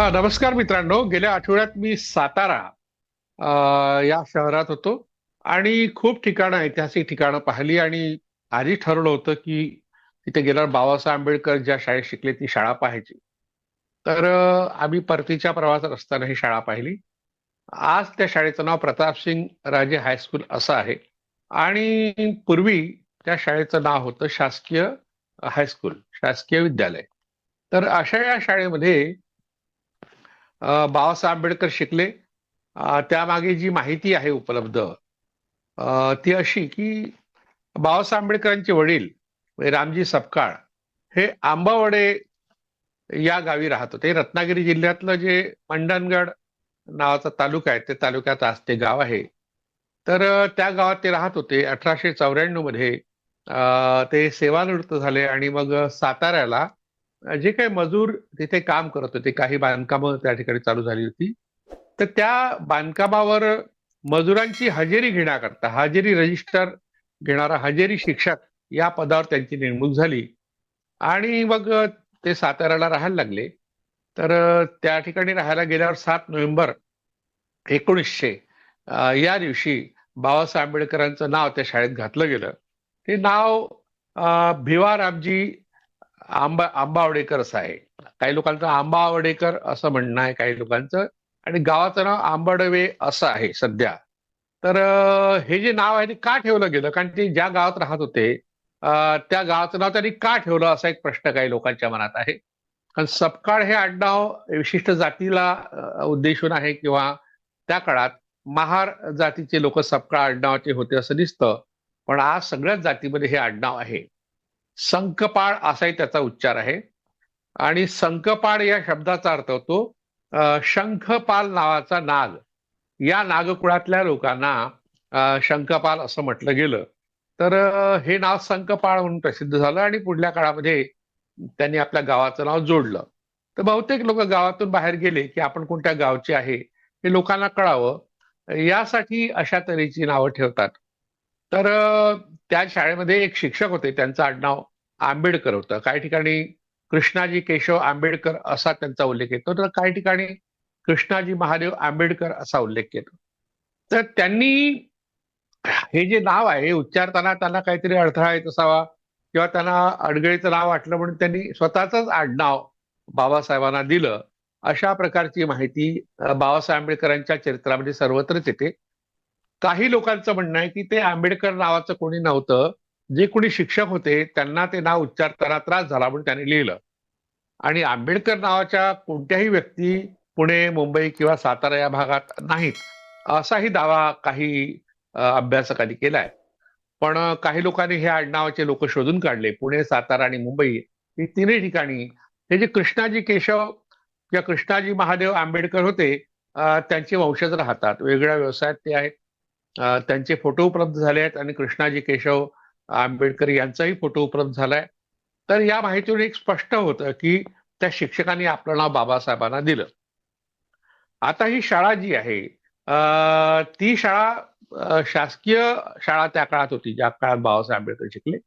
हा नमस्कार मित्रांनो. गेल्या आठवड्यात मी सातारा या शहरात होतो आणि खूप ठिकाणं ऐतिहासिक ठिकाणं पाहिली आणि आधी ठरवलं होतं की तिथे गेल्यावर बाबासाहेब आंबेडकर ज्या शाळेत शिकले ती शाळा पाहायची. तर आम्ही परतीच्या प्रवासात असताना ही शाळा पाहिली. आज त्या शाळेचं नाव प्रतापसिंग राजे हायस्कूल असं आहे आणि पूर्वी त्या शाळेचं नाव होतं शासकीय हायस्कूल शासकीय विद्यालय. तर अशा या शाळेमध्ये बाबासाहेब आंबेडकर शिकले. त्यामागे जी माहिती आहे उपलब्ध ती अशी की बाबासाहेब आंबेडकरांचे वडील म्हणजे रामजी सपकाळ हे आंबावडे या गावी राहत होते. रत्नागिरी जिल्ह्यातलं जे मंडणगड नावाचा तालुका आहे ते तालुक्यात आज ते गाव आहे. तर त्या गावात ते राहत होते. अठराशे चौऱ्याण्णवमध्ये ते सेवानिवृत्त झाले आणि मग साताऱ्याला जे काही मजूर तिथे काम करत होते काही बांधकामं त्या ठिकाणी चालू झाली होती तर त्या बांधकामावर मजुरांची हजेरी घेण्याकरता हजेरी रजिस्टर घेणारा हजेरी शिक्षक या पदावर त्यांची नेमणूक झाली. आणि मग ते साताऱ्याला राहायला लागले. तर त्या ठिकाणी राहायला गेल्यावर सात नोव्हेंबर एकोणीसशे या दिवशी बाबासाहेब आंबेडकरांचं नाव त्या शाळेत घातलं गेलं. ते नाव भिवा रामजी आंबा आंबावडेकर असं आहे. काही लोकांचं आंबावडेकर असं म्हणणं आहे काही लोकांचं. आणि गावाचं नाव आंबडवे असं आहे सध्या. तर हे जे नाव आहे ते का ठेवलं गेलं? कारण ते ज्या गावात राहत होते त्या गावाचं नाव त्यांनी का ठेवलं असा एक प्रश्न काही लोकांच्या मनात आहे. कारण सपकाळ हे आडनाव विशिष्ट जातीला उद्देशून आहे किंवा त्या काळात महार जातीचे लोक सपकाळ आडनावाचे होते असं दिसतं. पण आज सगळ्याच जातीमध्ये हे आडनाव आहे. संकपाळ असाही त्याचा उच्चार आहे. आणि संकपाळ या शब्दाचा अर्थ होतो शंखपाल नावाचा नाग. या नागकुळातल्या लोकांना शंखपाल असं म्हटलं गेलं. तर हे नाव संकपाळ म्हणून प्रसिद्ध झालं आणि पुढल्या काळामध्ये त्यांनी आपल्या गावाचं नाव जोडलं. तर बहुतेक लोक गावातून बाहेर गेले की आपण कोणत्या गावचे आहे हे लोकांना कळावं. यासाठी अशा तऱ्हेची नावं ठेवतात. तर त्या शाळेमध्ये एक शिक्षक होते त्यांचं आडनाव आंबेडकर होतं. काही ठिकाणी कृष्णाजी केशव आंबेडकर असा त्यांचा उल्लेख येतो. तर काही ठिकाणी कृष्णाजी महादेव आंबेडकर असा उल्लेख येतो. तर त्यांनी हे जे नाव आहे उच्चारताना त्यांना काहीतरी अडथळा येत असावा किंवा त्यांना अडगळीचं नाव वाटलं म्हणून त्यांनी स्वतःच आडनाव बाबासाहेबांना दिलं. अशा प्रकारची माहिती बाबासाहेब आंबेडकरांच्या चरित्रामध्ये सर्वत्रच येते. काही लोकांचं म्हणणं आहे की ते आंबेडकर नावाचं कोणी नव्हतं. जे कोणी शिक्षक होते त्यांना ते नाव उच्चारताना त्रास झाला म्हणून त्यांनी लिहिलं. आणि आंबेडकर नावाच्या कोणत्याही व्यक्ती पुणे मुंबई किंवा सातारा या भागात नाहीत असाही दावा काही अभ्यासकांनी केलाय. पण काही लोकांनी हे आडनावाचे लोक शोधून काढले. पुणे सातारा आणि मुंबई ही तिन्ही ठिकाणी. हे जे कृष्णाजी केशव किंवा कृष्णाजी महादेव आंबेडकर होते त्यांचे वंशज राहतात. वेगळ्या व्यवसायात ते आहेत. त्यांचे फोटो उपलब्ध झाले आहेत आणि कृष्णाजी केशव आंबेडकर यांचाही फोटो उपलब्ध झालाय. तर या माहितीवर एक स्पष्ट होतं की त्या शिक्षकांनी आपलं नाव बाबासाहेबांना दिलं. आता ही शाळा जी आहे ती शाळा शासकीय शाळा त्या काळात होती ज्या काळात बाबासाहेब आंबेडकर शिकले.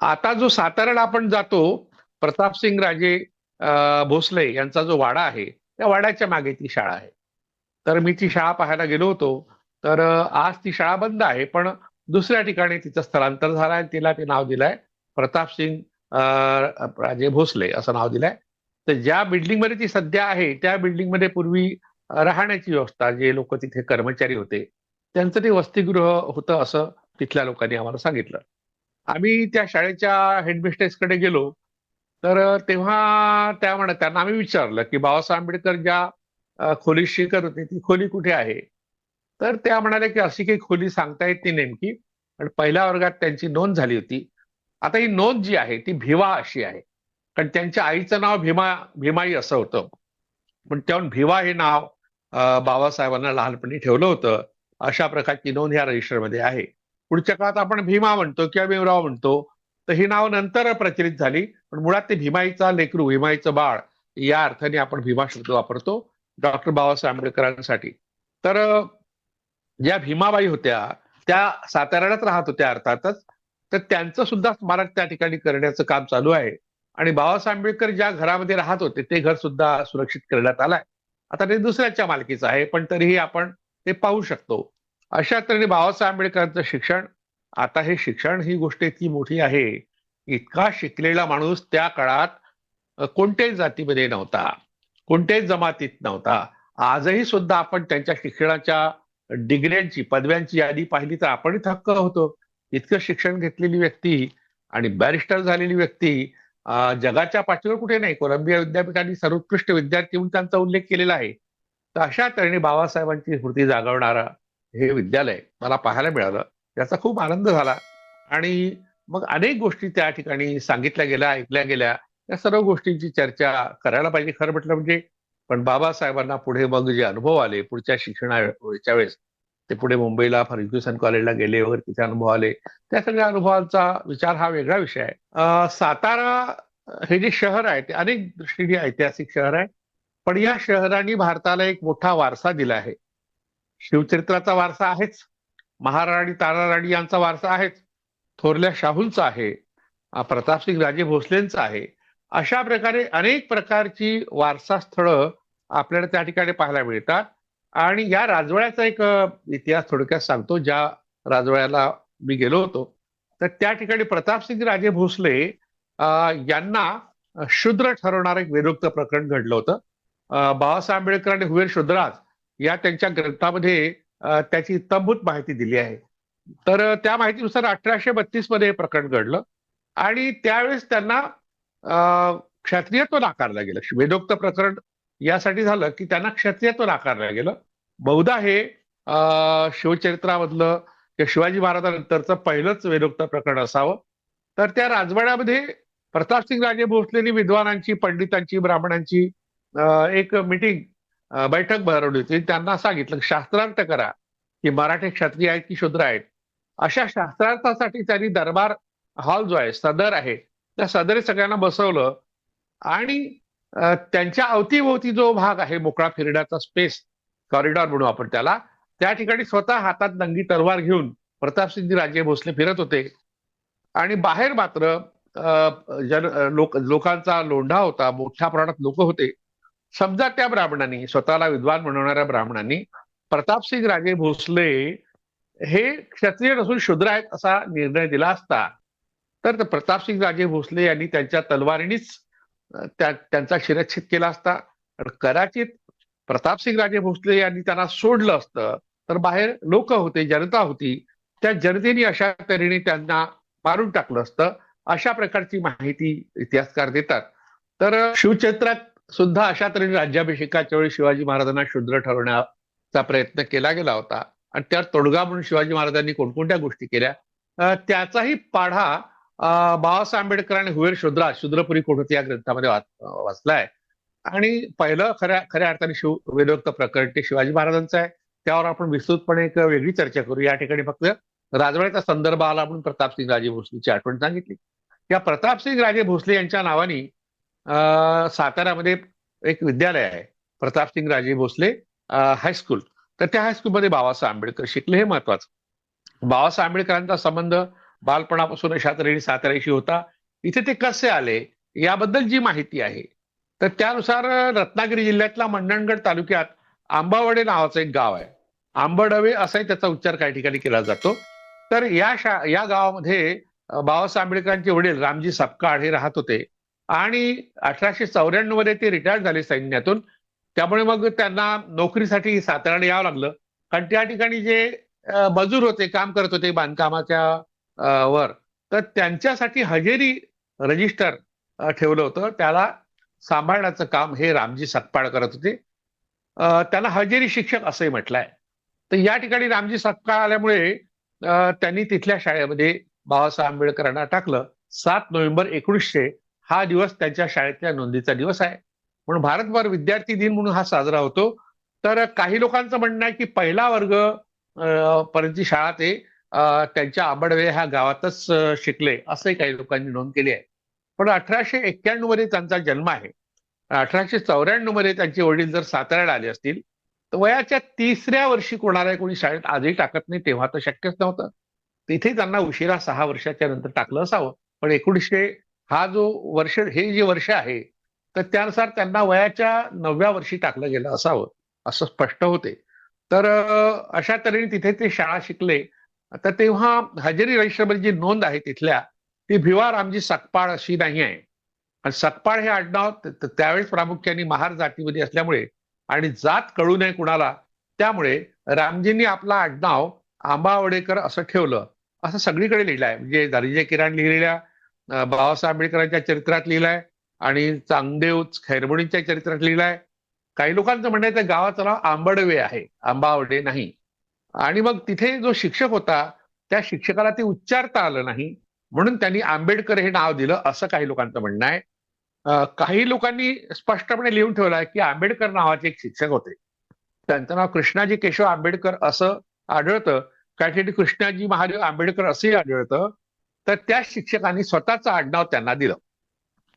आता जो साताऱ्याला आपण जातो प्रतापसिंग राजे भोसले यांचा जो वाडा आहे त्या वाड्याच्या मागे ती शाळा आहे. तर मी ती शाळा पाहायला गेलो होतो. तर आज ती शाळा बंद आहे पण दुसऱ्या ठिकाणी तिचं स्थलांतर झालं आणि तिला ते नाव दिलंय प्रतापसिंग सिंग राजे भोसले असं नाव दिलंय. तर ज्या बिल्डिंगमध्ये ती सध्या आहे त्या बिल्डिंगमध्ये पूर्वी राहण्याची व्यवस्था जे लोक तिथे कर्मचारी होते त्यांचं ते वसतिगृह होतं असं तिथल्या लोकांनी आम्हाला सांगितलं. आम्ही त्या शाळेच्या हेडमिस्ट्रेसकडे गेलो तर तेव्हा त्या म्हणा त्यांना आम्ही विचारलं की बाबासाहेब आंबेडकर ज्या खोलीशी करत शिकत होते ती खोली कुठे आहे? तर त्या म्हणाल्या की अशी काही खोली सांगता येत नाही नेमकी. पण पहिल्या वर्गात त्यांची नोंद झाली होती. आता ही नोंद जी आहे ती भिवा अशी आहे. कारण त्यांच्या आईचं नाव भीमा भीमाई असं होतं. पण त्याहून भिवा हे नाव बाबासाहेबांना लहानपणी ठेवलं होतं. अशा प्रकारची नोंद ह्या रजिस्टरमध्ये आहे. पुढच्या काळात आपण भीमा म्हणतो किंवा भीमराव म्हणतो तर ही नाव नंतर प्रचलित झाली. पण मुळात ते भीमाईचा लेकरू भीमाईचं बाळ या अर्थाने आपण भीमा शब्द वापरतो. डॉक्टर बाबासाहेब आंबेडकरांसाठी. तर ज्या भीमाबाई होत्या त्या साताऱ्यालाच राहत होत्या अर्थातच. तर त्यांचं सुद्धा स्मारक त्या ठिकाणी करण्याचं काम चालू आहे. आणि बाबासाहेब आंबेडकर ज्या घरामध्ये राहत होते ते घर सुद्धा सुरक्षित करण्यात आलंय. आता ते दुसऱ्याच्या मालकीचं आहे पण तरीही आपण ते पाहू शकतो. अशा तऱ्हेने बाबासाहेब आंबेडकरांचं शिक्षण आता हे शिक्षण ही गोष्ट इतकी मोठी आहे इतका शिकलेला माणूस त्या काळात कोणत्याही जातीमध्ये नव्हता कोणत्याही जमातीत नव्हता. आजही सुद्धा आपण त्यांच्या शिक्षणाच्या डिग्र्यांची पदव्यांची यादी पाहिली तर आपणही थक्क होतो. इतकं शिक्षण घेतलेली व्यक्ती आणि बॅरिस्टर झालेली व्यक्ती जगाच्या पाठीवर कुठे नाही. कोलंबिया विद्यापीठाने सर्वोत्कृष्ट विद्यार्थी म्हणून त्यांचा उल्लेख केलेला आहे. तर अशा तऱ्हेने बाबासाहेबांची स्मृती जागवणारा हे विद्यालय मला पाहायला मिळालं. त्याचा खूप आनंद झाला. आणि मग अनेक गोष्टी त्या ठिकाणी सांगितल्या गेल्या ऐकल्या गेल्या. या सर्व गोष्टींची चर्चा करायला पाहिजे. खरं म्हटलं म्हणजे पण बाबासाहेबांना पुढे मग जे अनुभव आले पुढच्या शिक्षणाच्या वेळेस ते पुढे मुंबईला फर्ग्युसन कॉलेजला गेले वगैरे तिथे अनुभव आले. त्या सगळ्या अनुभवांचा विचार हा वेगळा विषय आहे. सातारा हे जे शहर आहे ते अनेक दृष्टीने ऐतिहासिक शहर आहे. पण या शहराने भारताला एक मोठा वारसा दिला आहे. शिवचरित्राचा वारसा आहेच. महाराणी ताराराणी यांचा वारसा आहेच. थोरल्या शाहूंचा आहे. प्रतापसिंग राजे भोसलेंचा आहे. अशा प्रकारे अनेक प्रकारची वारसास्थळं आपल्याला त्या ठिकाणी पाहायला मिळतात. आणि या राजवाड्याचा एक इतिहास थोडक्यात सांगतो ज्या राजवाड्याला मी गेलो होतो. तर त्या ठिकाणी प्रतापसिंग राजे भोसले यांना शूद्र ठरवणारं एक वेदोक्त प्रकरण घडलं होतं. बाबासाहेब आंबेडकर आणि हुवेर शुद्राज या त्यांच्या ग्रंथामध्ये त्याची इतंभूत माहिती दिली आहे. तर त्या माहितीनुसार अठराशे बत्तीसमध्ये प्रकरण घडलं. आणि त्यावेळेस त्यांना क्षत्रियत्व नाकारलं गेलं. वेदोक्त प्रकरण यासाठी झालं की त्यांना क्षत्रियत्व नाकारलं गेलं. बहुधा हे शिवचरित्रामधलं किंवा शिवाजी महाराजांनंतरचं पहिलंच वेदोक्त प्रकरण असावं. तर त्या राजवाड्यामध्ये प्रतापसिंग राजे भोसलेनी विद्वानांची पंडितांची ब्राह्मणांची एक मिटिंग बैठक भरवली होती. त्यांना सांगितलं शास्त्रार्थ करा. की मराठी क्षत्रिय आहेत की शूद्र आहेत? अशा शास्त्रार्थासाठी त्यांनी दरबार हॉल जो आहे सदर आहे त्या सदरी सगळ्यांना बसवलं. आणि त्यांच्या अवतीभोवती जो भाग आहे मोकळा फिरण्याचा स्पेस कॉरिडॉर म्हणू आपण त्याला त्या ठिकाणी स्वतः हातात नंगी तलवार घेऊन प्रतापसिंग राजे भोसले फिरत होते. आणि बाहेर मात्र जन लोक लोकांचा लोंढा होता मोठ्या प्रमाणात लोक होते. समजा त्या ब्राह्मणांनी स्वतःला विद्वान बनवणाऱ्या ब्राह्मणांनी प्रतापसिंग राजे भोसले हे क्षत्रिय नसून शूद्र आहेत असा निर्णय दिला असता. तर प्रतापसिंग राजे भोसले यांनी त्यांच्या तलवारीनीच त्यांचा शिरच्छेद केला असता. कदाचित प्रतापसिंग राजे भोसले यांनी त्यांना सोडलं असतं तर बाहेर लोक होते जनता होती त्या जनतेने अशा तऱ्हेने त्यांना मारून टाकलं असतं. अशा प्रकारची माहिती इतिहासकार देतात. तर शिवचैत्रात सुद्धा अशा तऱ्हेने राज्याभिषेकाच्या वेळी शिवाजी महाराजांना शूद्र ठरवण्याचा प्रयत्न केला गेला होता. आणि त्या तोडगा म्हणून शिवाजी महाराजांनी कोणकोणत्या गोष्टी केल्या? त्याचाही पाढा बाबासाहेब आंबेडकर आणि हुवेर शुद्रा शुद्रपुरी कोठोती या ग्रंथामध्ये वाचलाय. आणि पहिलं खऱ्या खऱ्या अर्थाने शिव वेदोक्त प्रकरण ते शिवाजी महाराजांचं आहे. त्यावर आपण विस्तृतपणे एक वेगळी चर्चा करू. या ठिकाणी फक्त राजवाड्याचा संदर्भ आला म्हणून प्रतापसिंग राजे भोसलेची आठवण सांगितली. या प्रतापसिंग राजे भोसले यांच्या नावाने साताऱ्यामध्ये एक विद्यालय आहे. प्रतापसिंग राजे भोसले हायस्कूल तर त्या हायस्कूलमध्ये बाबासाहेब आंबेडकर शिकले. हे महत्वाचं. बाबासाहेब आंबेडकरांचा संबंध बालपणापासून अशा तऱ्हेने साताऱ्याशी होता. इथे ते कसे आले याबद्दल जी माहिती आहे तर त्यानुसार रत्नागिरी जिल्ह्यातल्या मंडणगड तालुक्यात आंबावडे नावाचं एक गाव आहे. आंबडवे असाही त्याचा उच्चार काही ठिकाणी केला जातो. तर या शा या गावामध्ये बाबासाहेब आंबेडकरांचे वडील रामजी सपकाळ हे राहत होते. आणि अठराशे चौऱ्याण्णवमध्ये ते रिटायर झाले सैन्यातून. त्यामुळे मग त्यांना नोकरीसाठी साताऱ्याला यावं लागलं. कारण त्या ठिकाणी जे मजूर होते काम करत होते बांधकामाच्या वर. तर त्यांच्यासाठी हजेरी रजिस्टर ठेवलं होतं. त्याला सांभाळण्याचं काम हे रामजी सकपाळ करत होते. त्याला हजेरी शिक्षक असंही म्हटलंय. तर या ठिकाणी रामजी सकपाळ आल्यामुळे त्यांनी तिथल्या शाळेमध्ये बाबासाहेब आंबेडकरांना टाकलं. सात नोव्हेंबर एकोणीसशे हा दिवस त्यांच्या शाळेतल्या नोंदीचा दिवस आहे. म्हणून भारतभर विद्यार्थी दिन म्हणून हा साजरा होतो. तर काही लोकांचं म्हणणं आहे की पहिला वर्ग पर्यंतची शाळा ते त्यांच्या आंबडवे ह्या गावातच शिकले असंही काही लोकांनी नोंद केली आहे. पण अठराशे एक्क्याण्णवमध्ये त्यांचा जन्म आहे. अठराशे चौऱ्याण्णवमध्ये त्यांचे वडील जर साताऱ्याला आले असतील तर वयाच्या तिसऱ्या वर्षी कोणाला कोणी शाळेत आजही टाकत नाही तेव्हा तर शक्यच नव्हतं. तिथे त्यांना उशिरा सहा वर्षाच्या नंतर टाकलं असावं. पण एकोणीसशे हा जो वर्ष हे जे वर्ष आहे तर त्यानुसार त्यांना वयाच्या नवव्या वर्षी टाकलं गेलं असावं असं स्पष्ट होते. तर अशा तऱ्हेने तिथे ते शाळा शिकले. आता तेव्हा हजेरी रजिस्टरमध्ये जी नोंद आहे तिथल्या ती भिवा रामजी सकपाळ अशी नाही आहे. आणि सकपाळ हे आडनाव त्यावेळेस प्रामुख्याने महार जातीमध्ये असल्यामुळे आणि जात कळू नये कुणाला त्यामुळे रामजींनी आपला आडनाव आंबावडेकर असं ठेवलं. असं सगळीकडे लिहिलं आहे म्हणजे दारिजय किराण लिहिलेल्या बाबासाहेब आंबेडकरांच्या चरित्रात लिहिलंय आणि चांगदेव खैरबुणींच्या चरित्रात लिहिलंय. काही लोकांचं म्हणणं आहे त्या गावाचं नाव आंबडवे आहे. आंबावडे नाही. आणि मग तिथे जो शिक्षक होता त्या शिक्षकाला ते उच्चारता आलं नाही. म्हणून त्यांनी आंबेडकर हे नाव दिलं असं काही लोकांचं म्हणणं आहे. काही लोकांनी स्पष्टपणे लिहून ठेवलं आहे की आंबेडकर नावाचे एक शिक्षक होते. त्यांचं नाव कृष्णाजी केशव आंबेडकर असं आढळतं. काही ठिकाणी कृष्णाजी महादेव आंबेडकर असंही आढळतं. तर त्या शिक्षकांनी स्वतःचं आडनाव त्यांना दिलं.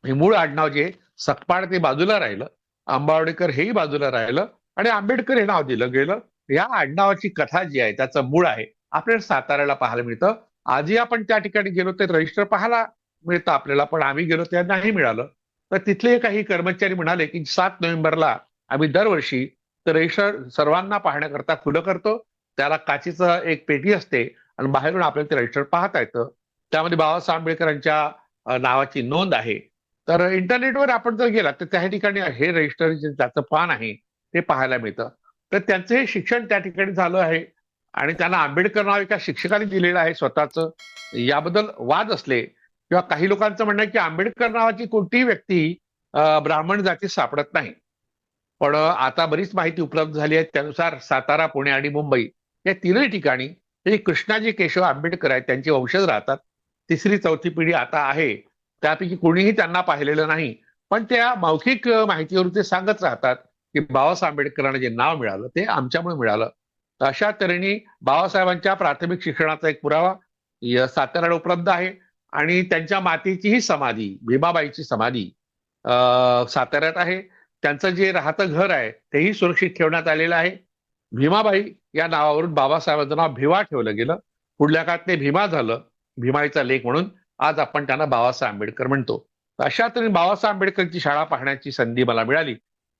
हे मूळ आडनाव जे सकपाळ ते बाजूला राहिलं. आंबावडेकर हेही बाजूला राहिलं आणि आंबेडकर हे नाव दिलं गेलं. या आडनावाची कथा जी आहे त्याचं मूळ आहे आपल्याला साताऱ्याला पाहायला मिळतं. आजही आपण त्या ठिकाणी गेलो ते रजिस्टर पाहायला मिळतं आपल्याला पण आम्ही गेलो त्या नाही मिळालं. तर तिथले काही कर्मचारी म्हणाले की सात नोव्हेंबरला आम्ही दरवर्षी तर रजिस्टर सर्वांना पाहण्याकरता खुलं करतो. त्याला काचीचं एक पेटी असते आणि बाहेरून आपल्याला ते रजिस्टर पाहता येतं. त्यामध्ये बाबासाहेब आंबेडकरांच्या नावाची नोंद आहे. तर इंटरनेटवर आपण जर गेला तर त्या ठिकाणी हे रजिस्टर जे त्याचं पान आहे ते पाहायला मिळतं. तर त्यांचं हे शिक्षण त्या ठिकाणी झालं आहे. आणि त्यांना आंबेडकर नाव एका शिक्षकाने दिलेलं आहे स्वतःचं. याबद्दल वाद असले किंवा काही लोकांचं म्हणणं आहे की आंबेडकर नावाची कोणतीही व्यक्ती ब्राह्मण जातीत सापडत नाही. पण आता बरीच माहिती उपलब्ध झाली आहे. त्यानुसार सातारा पुणे आणि मुंबई या तीनही ठिकाणी हे कृष्णाजी केशव आंबेडकर आहेत. त्यांचे वंशज राहतात. तिसरी चौथी पिढी आता आहे. त्यापैकी कोणीही त्यांना पाहिलेलं नाही. पण त्या मौखिक माहितीवरून ते सांगत राहतात. की बाबासाहेब आंबेडकरांना जे नाव मिळालं ते आमच्यामुळे मिळालं. अशा तऱ्हेने बाबासाहेबांच्या प्राथमिक शिक्षणाचा एक पुरावा साताऱ्याला उपलब्ध आहे. आणि त्यांच्या मातेचीही समाधी भीमाबाईची समाधी साताऱ्यात आहे. त्यांचं जे राहतं घर आहे तेही सुरक्षित ठेवण्यात आलेलं आहे. भीमाबाई या नावावरून बाबासाहेबांचं नाव भीमा ठेवलं गेलं. पुढल्या काळात ते भीमा झालं भीमाईचा लेख म्हणून आज आपण त्यांना बाबासाहेब आंबेडकर म्हणतो अशा तऱ्हे बाबासाहेब आंबेडकरची शाळा पाहण्याची संधी मला मिळाली.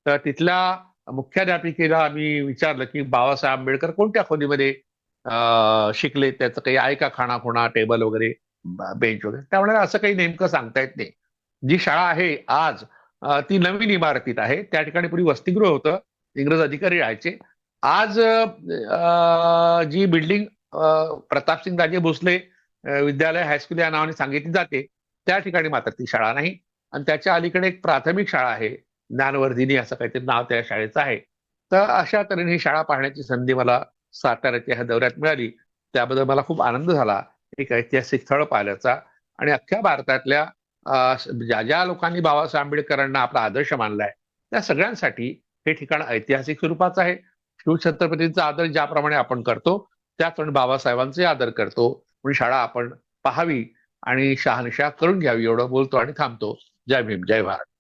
तर तिथल्या मुख्याध्यापिकेला आम्ही विचारलं की बाबासाहेब आंबेडकर कोणत्या खोलीमध्ये शिकले? त्याचं काही आहे का खाणाखुणा टेबल वगैरे बेंच वगैरे? त्यामुळे असं काही नेमकं सांगता येत नाही. जी शाळा आहे आज ती नवीन इमारतीत आहे. त्या ठिकाणी पूर्वी वसतिगृह होतं. इंग्रज अधिकारी राहायचे. आज जी बिल्डिंग प्रतापसिंग राजे भोसले विद्यालय हायस्कूल या नावाने सांगितली जाते त्या ठिकाणी मात्र ती शाळा नाही. आणि त्याच्या अलीकडे एक प्राथमिक शाळा आहे. ज्ञानवर्धिनी असं काहीतरी नाव त्या शाळेचं आहे. तर अशा तऱ्हेने ही शाळा पाहण्याची संधी मला साताऱ्याच्या ह्या दौऱ्यात मिळाली. त्याबद्दल मला खूप आनंद झाला. एक ऐतिहासिक स्थळ पाहिल्याचा. आणि अख्ख्या भारतातल्या ज्या ज्या लोकांनी बाबासाहेब आंबेडकरांना आपला आदर्श मानलाय त्या सगळ्यांसाठी हे ठिकाण ऐतिहासिक स्वरूपाचं आहे. शिवछत्रपतींचा आदर ज्याप्रमाणे आपण करतो त्याचप्रमाणे बाबासाहेबांचाही आदर करतो. म्हणून शाळा आपण पाहावी आणि शहानिशा करून घ्यावी एवढं बोलतो आणि थांबतो. जय भीम जय भारत.